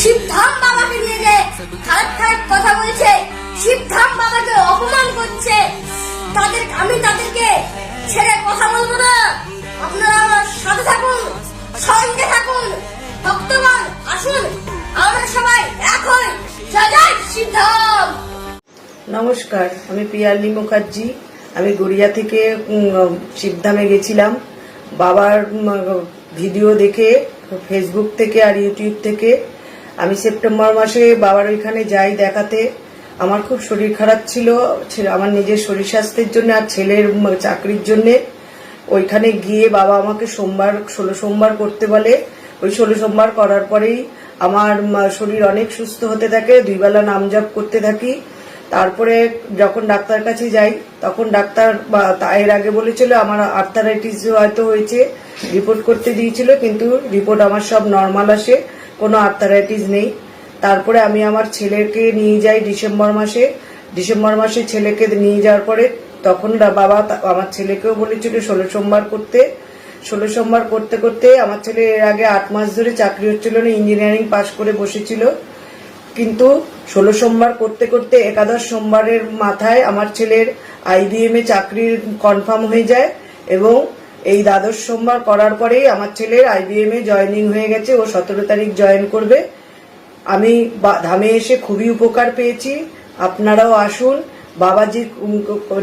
শিবধাম বাবাকে নিয়ে যে খারাপ খারাপ কথা বলছে, শিবধাম বাবাকে অপমান করছে, তাদের আমি তাদেরকে ছেড়ে কথা বলব না। আপনারা আমার সাথে থাকুন, সঙ্গে থাকুন আসুন সবাই নমস্কার, আমি পিয়ালি মুখার্জি। আমি গড়িয়া থেকে শিবধামে গেছিলাম। বাবার ভিডিও দেখে ফেসবুক থেকে আর ইউটিউব থেকে। আমি সেপ্টেম্বর মাসে বাবার ওইখানে যাই দেখাতে। আমার খুব শরীর খারাপ ছিল। আমার নিজের শরীর স্বাস্থ্যের জন্য আর ছেলের চাকরির জন্যে। ওইখানে গিয়ে বাবা আমাকে সোমবার, ষোলো সোমবার করতে বলে। ওই ষোলো সোমবার করার পরেই আমার শরীর অনেক সুস্থ হতে থাকে। দুইবেলা নাম জপ করতে থাকি। তারপরে যখন ডাক্তার কাছে যাই, তখন ডাক্তার বা এর আগে বলেছিল, আমার আর্থারাইটিস হয়তো হয়েছে রিপোর্ট করতে দিয়েছিল, কিন্তু রিপোর্ট আমার সব নর্মাল আসে, কোনো আর্থারাইটিস নেই। তারপরে আমি আমার ছেলেকে নিয়ে যাই ডিসেম্বর মাসে। ডিসেম্বর মাসে ছেলেকে নিয়ে যাওয়ার পরে তখন বাবা আমার ছেলেকেও বলেছিল ষোলো সোমবার করতে। ষোলো সোমবার করতে করতে আমার ছেলে এর আগে আট মাস ধরে চাকরি হচ্ছিল না ইঞ্জিনিয়ারিং পাশ করে বসেছিল। কিন্তু ষোলো সোমবার করতে করতে একাদশ সোমবারের মাথায় আমার ছেলের আইবিএম এ চাকরির কনফার্ম হয়ে যায় এবং এই দ্বাদশ সোমবার করার পরেই আমার ছেলের আইবিএম জয়েনিং হয়ে গেছে। ও সতেরো তারিখ জয়েন করবে। আমি ধামে এসে খুবই উপকার পেয়েছি। আপনারাও আসুন। বাবা যে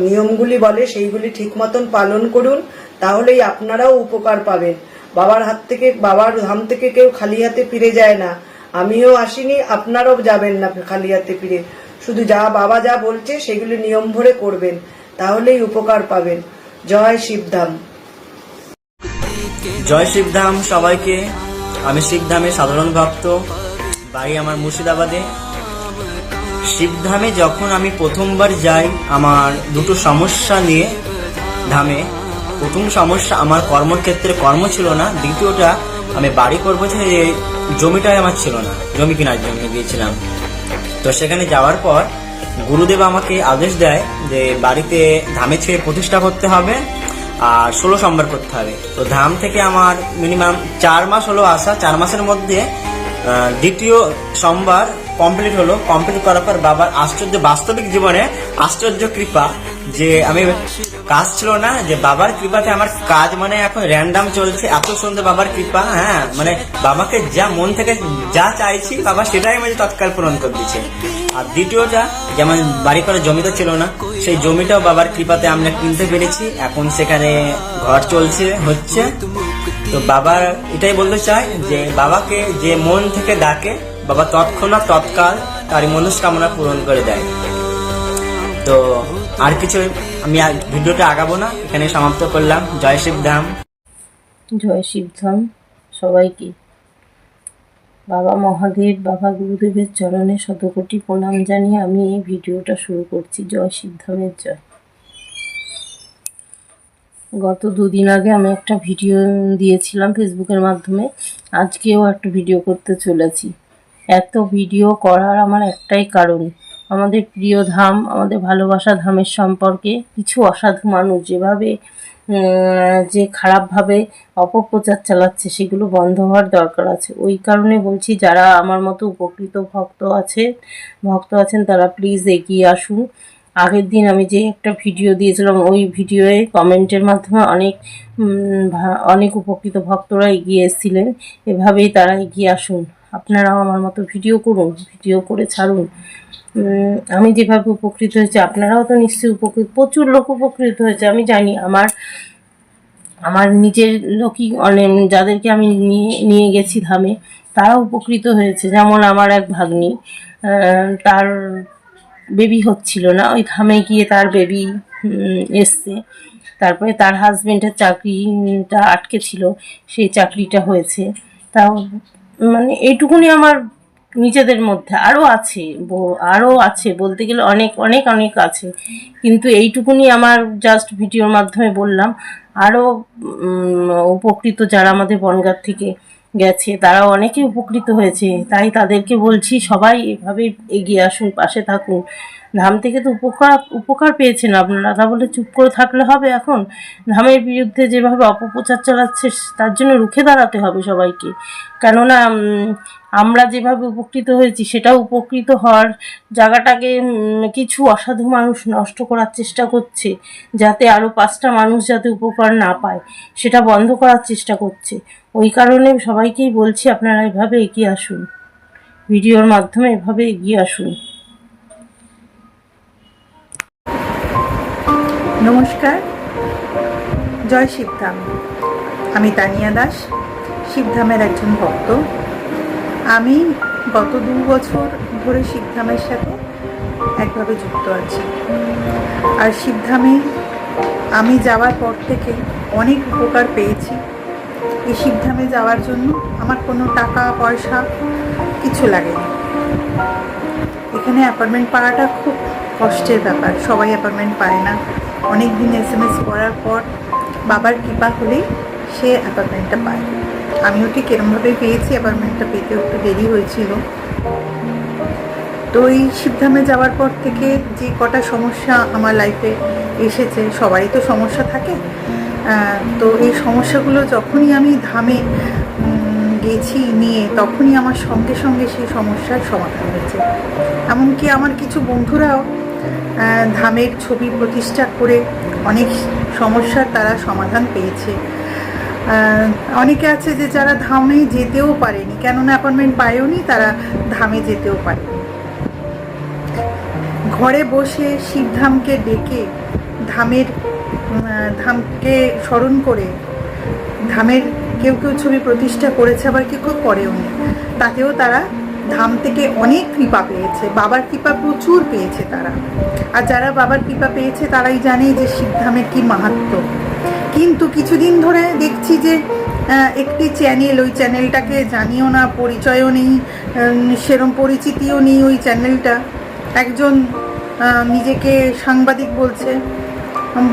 নিয়মগুলি বলে সেইগুলি ঠিক মতন পালন করুন। তাহলেই আপনারাও উপকার পাবেন। বাবার হাত থেকে, বাবার ধাম থেকে কেউ খালি হাতে ফিরে যায় না। আমিও আসিনি, আপনারাও যাবেন না খালি হাতে ফিরে। শুধু যা বাবা যা বলছে, সেগুলি নিয়ম ভরে করবেন, তাহলেই উপকার পাবেন। জয় শিবধাম। জয় শিবধাম সবাইকে। আমি শিবধামে সাধারণ ভক্ত, বাড়ি আমার মুর্শিদাবাদে। শিবধামে যখন আমি প্রথমবার যাই আমার দুটো সমস্যা নিয়ে ধামে। প্রথম সমস্যা আমার কর্মক্ষেত্রে কর্ম ছিল না, দ্বিতীয়টা আমি বাড়ি করব যে জমিটাই আমার ছিল না, জমি কেনার জন্য গিয়েছিলাম। তো সেখানে যাওয়ার পর গুরুদেব আমাকে আদেশ দেয় যে বাড়িতে ধামে ছেড়ে প্রতিষ্ঠা করতে হবে আর ষোলো সোমবার করতে হবে। তো ধাম থেকে আমার মিনিমাম চার মাস হলো আসা, চার মাসের মধ্যে দ্বিতীয় সোমবার কমপ্লিট হলো। কমপ্লিট করার পর বাবার আশ্চর্য বাস্তবিক জীবনে আশ্চর্য কৃপা যে আমি কাজ ছিল না, যে বাবার কৃপাতে আমার কাজ মানে এখন র্যান্ডাম চলছে, এত সুন্দর বাবার কৃপা হ্যাঁ মানে বাবাকে যা মন থেকে যা চাইছি, বাবা সেটাই আমাকে তৎকাল পূরণ করে দিচ্ছে আর দ্বিতীয়টা যেমন বাড়ি করে তো ছিল না, সেই জমিটাও বাবার কৃপাতে আমরা কিনতে পেরেছি, এখন সেখানে ঘর চলছে, হচ্ছে। তো বাবা এটাই বলতে চাই যে বাবাকে যে মন থেকে ডাকে, বাবা তৎক্ষণাৎ, তৎকাল তার মনস্কামনা পূরণ করে দেয়। তো আর কিছু আমি ভিডিওটা আগাবো না, এখানে সমাপ্ত করলাম। জয় শিবধাম জয় শিবধাম সবাইকে। বাবা মহাদেব, বাবা গুরুদেবের চরণে শতকোটি প্রণাম জানিয়ে আমি এই ভিডিওটা শুরু করছি। জয় শিবধামের জয়। গত দুদিন আগে আমি একটা ভিডিও দিয়েছিলাম ফেসবুকের মাধ্যমে। আজকেও একটা ভিডিও করতে চলেছি। এত ভিডিও করার আমার একটাই কারণ। আমাদের প্রিয় ধাম, আমাদের ভালোবাসা ধামের সম্পর্কে কিছু অসাধু মানুষ যেভাবে যে খারাপভাবে অপপ্রচার চালাচ্ছে, সেগুলো বন্ধ হওয়ার দরকার আছে। ওই কারণে বলছি, যারা আমার মতো উপকৃত ভক্ত আছে, ভক্ত আছেন, তারা প্লিজ এগিয়ে আসুন। আগের দিন আমি যে একটা ভিডিও দিয়েছিলাম, ওই ভিডিওয়ে কমেন্টের মাধ্যমে অনেক অনেক উপকৃত ভক্তরা এগিয়ে এসেছিলেন। এভাবেই তারা এগিয়ে আসুন। আপনারাও আমার মতো ভিডিও করুন ভিডিও করে ছাড়ুন। আমি যেভাবে উপকৃত হয়েছি, আপনারাও তো নিশ্চয়ই উপকৃত, প্রচুর লোক উপকৃত হয়েছে, আমি জানি আমার আমার নিজের লোকই অনেক, যাদেরকে আমি নিয়ে নিয়ে গেছি ধামে তারা উপকৃত হয়েছে, যেমন আমার এক ভাগ্নি তার বেবি হচ্ছিল না, ওই ধামে গিয়ে তার বেবি এসছে, তারপরে তার হাজবেন্ডের চাকরিটা আটকে ছিল, সেই চাকরিটা হয়েছে, তাও মানে এইটুকুনি আমার নিজেদের মধ্যে আরও আছে আরও আছে বলতে গেলে অনেক অনেক অনেক আছে। কিন্তু এইটুকুনি আমার জাস্ট ভিডিওর মাধ্যমে বললাম। আরও উপকৃত যারা আমাদের বনগাঁ থেকে গেছে তারা অনেকে উপকৃত হয়েছে। তাই তাদেরকে বলছি, সবাই এভাবে এগিয়ে আসুন, পাশে থাকুন। ধাম থেকে তো উপকার উপকার পেয়েছেন আপনারা। তা বলে চুপ করে থাকলে হবে এখন? ধামের বিরুদ্ধে যেভাবে অপপ্রচার চালাচ্ছে, তার জন্য রুখে দাঁড়াতে হবে সবাইকে। কেননা আমরা যেভাবে উপকৃত হয়েছি সেটা উপকৃত হওয়ার জায়গাটাকে কিছু অসাধু মানুষ নষ্ট করার চেষ্টা করছে, যাতে আরও পাঁচটা মানুষ যাতে উপকার না পায়, সেটা বন্ধ করার চেষ্টা করছে। ওই কারণে সবাইকেই বলছি, আপনারা এভাবে এগিয়ে আসুন। ভিডিওর মাধ্যমে এভাবে এগিয়ে আসুন। নমস্কার। জয় শিবধাম। আমি তানিয়া দাস, শিবধামের একজন ভক্ত। আমি গত দু বছর ধরে শিবধামের সাথে একভাবে যুক্ত আছি। আর শিবধামে আমি যাওয়ার পর থেকে অনেক উপকার পেয়েছি। এই শিবধামে যাওয়ার জন্য আমার কোনো টাকা, পয়সা কিছু লাগেনি। এখানে অ্যাপার্টমেন্ট পাওয়াটা খুব কষ্টের ব্যাপার, সবাই অ্যাপার্টমেন্ট পায় না। অনেক দিন এস এম এস করার পর বাবার কৃপা হলেই সে অ্যাপার্টমেন্টটা পায়। আমিও ঠিক এরমভাবেই পেয়েছি অ্যাপার্টমেন্টটা পেতে একটু দেরি হয়েছিল। তো এই শিবধামে যাওয়ার পর থেকে যে কটা সমস্যা আমার লাইফে এসেছে, সবারই তো সমস্যা থাকে। তো এই সমস্যাগুলো যখনই আমি ধামে গেছি নিয়ে, তখনই আমার সঙ্গে সঙ্গে সেই সমস্যার সমাধান হয়েছে। এমনকি আমার কিছু বন্ধুরাও ধামের ছবি প্রতিষ্ঠা করে অনেক সমস্যার তারা সমাধান পেয়েছে। অনেকে আছে যে যারা ধামে যেতেও পারেনি, কেননা অ্যাপয়েন্টমেন্ট পায়ওনি তারা ধামে যেতেও পারে। ঘরে বসে শিবধামকে ডেকে ধামের ধামকে স্মরণ করে, ধামের কেউ কেউ ছবি প্রতিষ্ঠা করেছে, আবার কেউ কেউ করেওনি তাতেও তারা ধাম থেকে অনেক কৃপা পেয়েছে, বাবার কৃপা প্রচুর পেয়েছে তারা। আর যারা বাবার কৃপা পেয়েছে, তারাই জানে যে শিবধামের কি মাহাত্ম। কিন্তু কিছুদিন ধরে দেখছি যে একটি চ্যানেল ওই চ্যানেলটাকে জানিও না, পরিচয়ও নেই সেরম পরিচিতিও নেই ওই চ্যানেলটা একজন নিজেকে সাংবাদিক বলছে,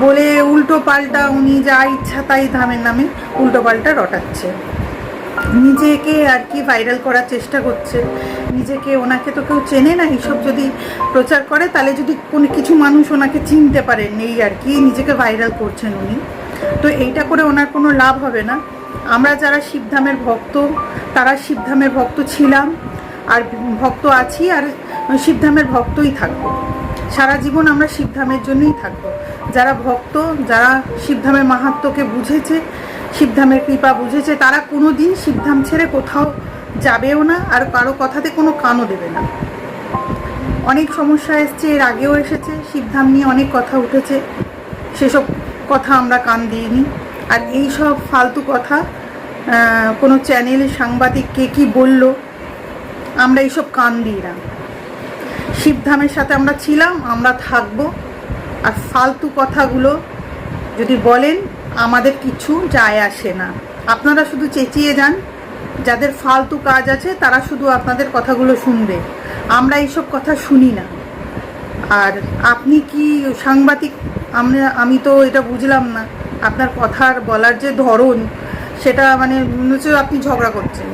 বলে উল্টো পাল্টা উনি যা ইচ্ছা তাই ধামের নামে উল্টো পাল্টা রটাচ্ছে। নিজেকে আর কি ভাইরাল করার চেষ্টা করছে। নিজেকে, ওনাকে তো কেউ চেনে না, এইসব যদি প্রচার করে, তাহলে যদি কোনো কিছু মানুষ ওনাকে চিনতে পারেন এই আর কি, নিজেকে ভাইরাল করছেন উনি। তো এইটা করে ওনার কোনো লাভ হবে না। আমরা যারা শিবধামের ভক্ত, তারা শিবধামের ভক্ত ছিলাম, আর ভক্ত আছি, আর শিবধামের ভক্তই থাকব। সারা জীবন আমরা শিবধামের জন্যই থাকব। যারা ভক্ত, যারা শিবধামের মাহাত্ম্যকে বুঝেছে, শিবধামের কৃপা বুঝেছে, তারা কোনো দিন শিবধাম ছেড়ে কোথাও যাবেও না, আর কারও কথাতে কোনো কানও দেবে না। অনেক সমস্যা এসছে, এর আগেও এসেছে, শিবধাম নিয়ে অনেক কথা উঠেছে। সেসব কথা আমরা কান দিইনি। আর এই সব ফালতু কথা কোনো চ্যানেল সাংবাদিক কে কী বলল, আমরা এইসব কান দিই না। শিবধামের সাথে আমরা ছিলাম, আমরা থাকব। আর ফালতু কথাগুলো যদি বলেন, আমাদের কিছু যায় আসে না। আপনারা শুধু চেঁচিয়ে যান, যাদের ফালতু কাজ আছে, তারা শুধু আপনাদের কথাগুলো শুনবে। আমরা এইসব কথা শুনি না। আর আপনি কি সাংবাদিক আমরা, আমি তো এটা বুঝলাম না। আপনার কথার বলার যে ধরন, সেটা মানে মনে হচ্ছে আপনি ঝগড়া করছেন।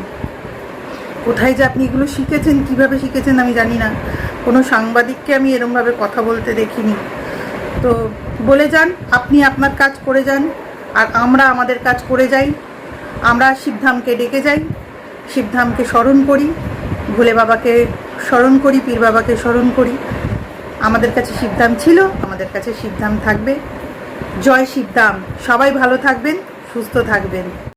কোথায় যে আপনি এগুলো শিখেছেন, কীভাবে শিখেছেন আমি জানি না। কোনো সাংবাদিককে আমি এরমভাবে কথা বলতে দেখিনি। তো বলে যান, আপনি আপনার কাজ করে যান, আর আমরা আমাদের কাজ করে যাই। আমরা শিবধামকে ডেকে যাই, শিবধামকে স্মরণ করি, ভোলে বাবাকে স্মরণ করি, পীর বাবাকে স্মরণ করি। আমাদের কাছে শিবধাম ছিল, আমাদের কাছে শিবধাম থাকবে। জয় শিবধাম সবাই ভালো থাকবেন, সুস্থ থাকবেন।